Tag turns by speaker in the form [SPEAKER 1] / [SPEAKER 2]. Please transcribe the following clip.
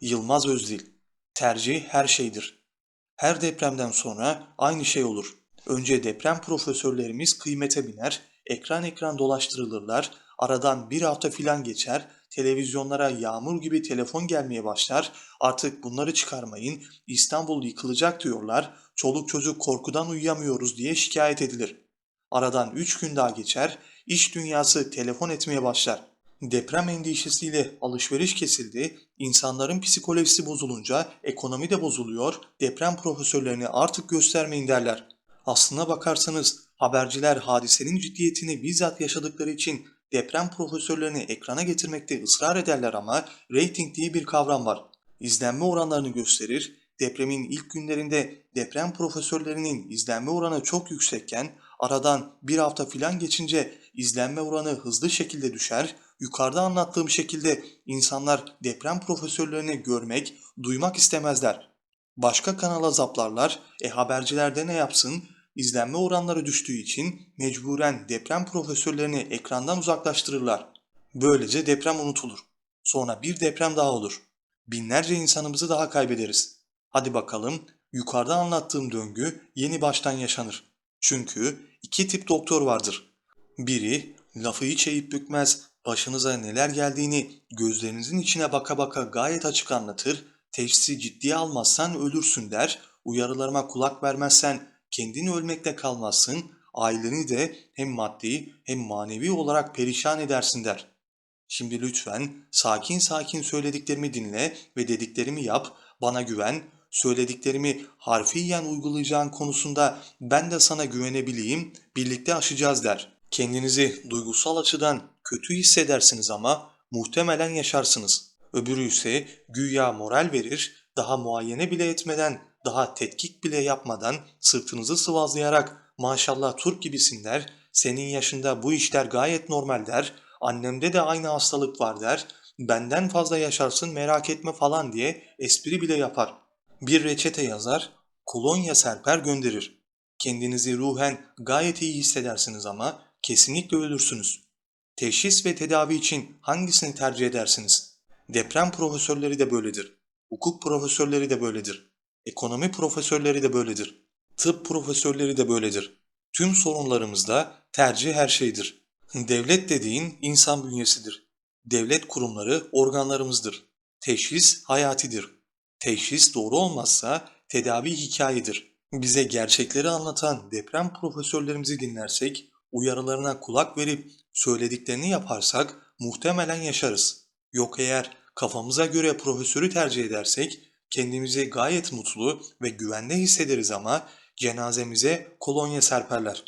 [SPEAKER 1] Yılmaz Özdil Tercih her şeydir. Her depremden sonra aynı şey olur. Önce deprem profesörlerimiz kıymete biner, ekran ekran dolaştırılırlar, aradan bir hafta filan geçer, televizyonlara yağmur gibi telefon gelmeye başlar, artık bunları çıkarmayın, İstanbul yıkılacak diyorlar, çoluk çocuk korkudan uyuyamıyoruz diye şikayet edilir. Aradan 3 gün daha geçer, iş dünyası telefon etmeye başlar. Deprem endişesiyle alışveriş kesildi, insanların psikolojisi bozulunca ekonomi de bozuluyor, deprem profesörlerini artık göstermeyin derler. Aslına bakarsanız haberciler hadisenin ciddiyetini bizzat yaşadıkları için deprem profesörlerini ekrana getirmekte ısrar ederler ama rating diye bir kavram var. İzlenme oranlarını gösterir, depremin ilk günlerinde deprem profesörlerinin izlenme oranı çok yüksekken aradan bir hafta filan geçince izlenme oranı hızlı şekilde düşer, yukarıda anlattığım şekilde insanlar deprem profesörlerini görmek, duymak istemezler. Başka kanala zaplarlar, e haberciler ne yapsın? İzlenme oranları düştüğü için mecburen deprem profesörlerini ekrandan uzaklaştırırlar. Böylece deprem unutulur. Sonra bir deprem daha olur. Binlerce insanımızı daha kaybederiz. Hadi bakalım, yukarıda anlattığım döngü yeni baştan yaşanır. Çünkü iki tip doktor vardır. Biri lafı hiç eğip bükmez, başınıza neler geldiğini gözlerinizin içine baka baka gayet açık anlatır, teşhisi ciddiye almazsan ölürsün der, uyarılarıma kulak vermezsen kendin ölmekle kalmazsın, aileni de hem maddi hem manevi olarak perişan edersin der. Şimdi lütfen sakin sakin söylediklerimi dinle ve dediklerimi yap, bana güven, söylediklerimi harfiyen uygulayacağın konusunda ben de sana güvenebileyim, birlikte aşacağız der. Kendinizi duygusal açıdan kötü hissedersiniz ama muhtemelen yaşarsınız. Öbürü ise güya moral verir, daha muayene bile etmeden, daha tetkik bile yapmadan sırtınızı sıvazlayarak maşallah Türk gibisin der, senin yaşında bu işler gayet normal der, annemde de aynı hastalık var der, benden fazla yaşarsın merak etme falan diye espri bile yapar. Bir reçete yazar, kolonya serper gönderir. Kendinizi ruhen gayet iyi hissedersiniz ama kesinlikle ölürsünüz. Teşhis ve tedavi için hangisini tercih edersiniz? Deprem profesörleri de böyledir. Hukuk profesörleri de böyledir. Ekonomi profesörleri de böyledir. Tıp profesörleri de böyledir. Tüm sorunlarımızda tercih her şeydir. Devlet dediğin insan bünyesidir. Devlet kurumları organlarımızdır. Teşhis hayatidir. Teşhis doğru olmazsa tedavi hikayedir. Bize gerçekleri anlatan deprem profesörlerimizi dinlersek, uyarılarına kulak verip söylediklerini yaparsak muhtemelen yaşarız. Yok eğer kafamıza göre profesörü tercih edersek kendimizi gayet mutlu ve güvende hissederiz ama cenazemize kolonya serperler.